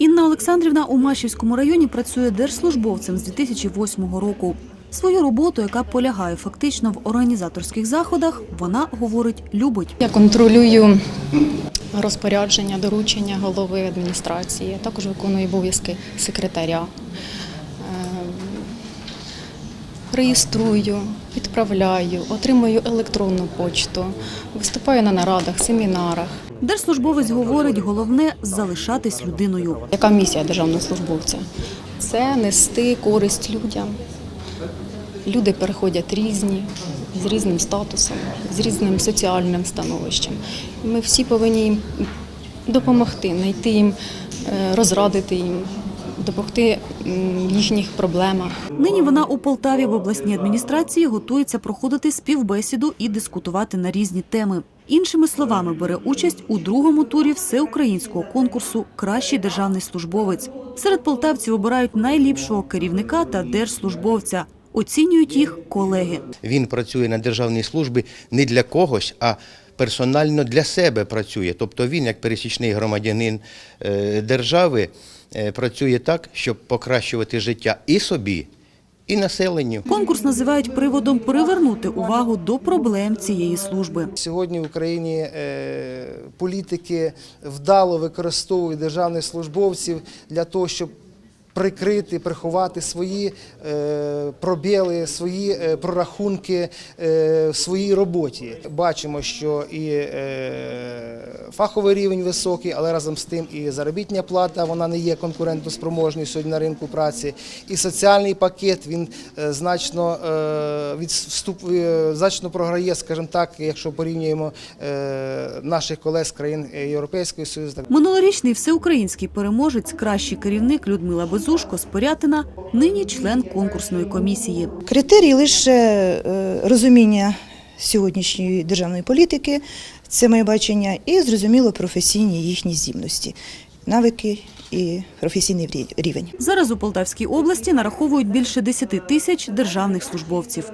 Інна Олександрівна у Машівському районі працює держслужбовцем з 2008 року. Свою роботу, яка полягає фактично в організаторських заходах, вона говорить, любить. Я контролюю розпорядження, доручення голови адміністрації, також виконую обов'язки секретаря. Е, Реєструю, відправляю, отримую електронну почту, виступаю на нарадах, семінарах. Держслужбовець говорить, головне залишатись людиною. Яка місія державного службовця? Це нести користь людям. Люди переходять різні, з різним статусом, з різним соціальним становищем. Ми всі повинні їм допомогти, знайти їм, е, розрадити їм, допомогти в їхніх проблемах. Нині вона у Полтаві в обласній адміністрації готується проходити співбесіду і дискутувати на різні теми. Іншими словами, бере участь у другому турі всеукраїнського конкурсу Кращий державний службовець. Серед полтавців обирають найліпшого керівника та держслужбовця. Оцінюють їх колеги. Він працює на державній службі не для когось, а персонально для себе працює. Тобто він, як пересічний громадянин е, держави, е, працює так, щоб покращувати життя і собі, і населенню. Конкурс називають приводом привернути увагу до проблем цієї служби. Сьогодні в Україні е, політики вдало використовують державних службовців для того, щоб прикрити, приховати свої е, пробіли, свої е, прорахунки е, в своїй роботі. Бачимо, що і фаховий рівень високий, але разом з тим і заробітня плата вона не є конкурентоспроможною сьогодні на ринку праці. І соціальний пакет він значно відступ, значно програє, скажімо так, якщо порівнюємо наших колег з країн Європейського Союзу. Минулорічний всеукраїнський переможець, кращий керівник Людмила Безушко Спорятина нині член конкурсної комісії. Критерій лише е, розуміння сьогоднішньої державної політики, це моє бачення, і зрозуміло професійні їхні здібності, навики і професійний рі- рівень. Зараз у Полтавській області нараховують більше 10 тисяч державних службовців.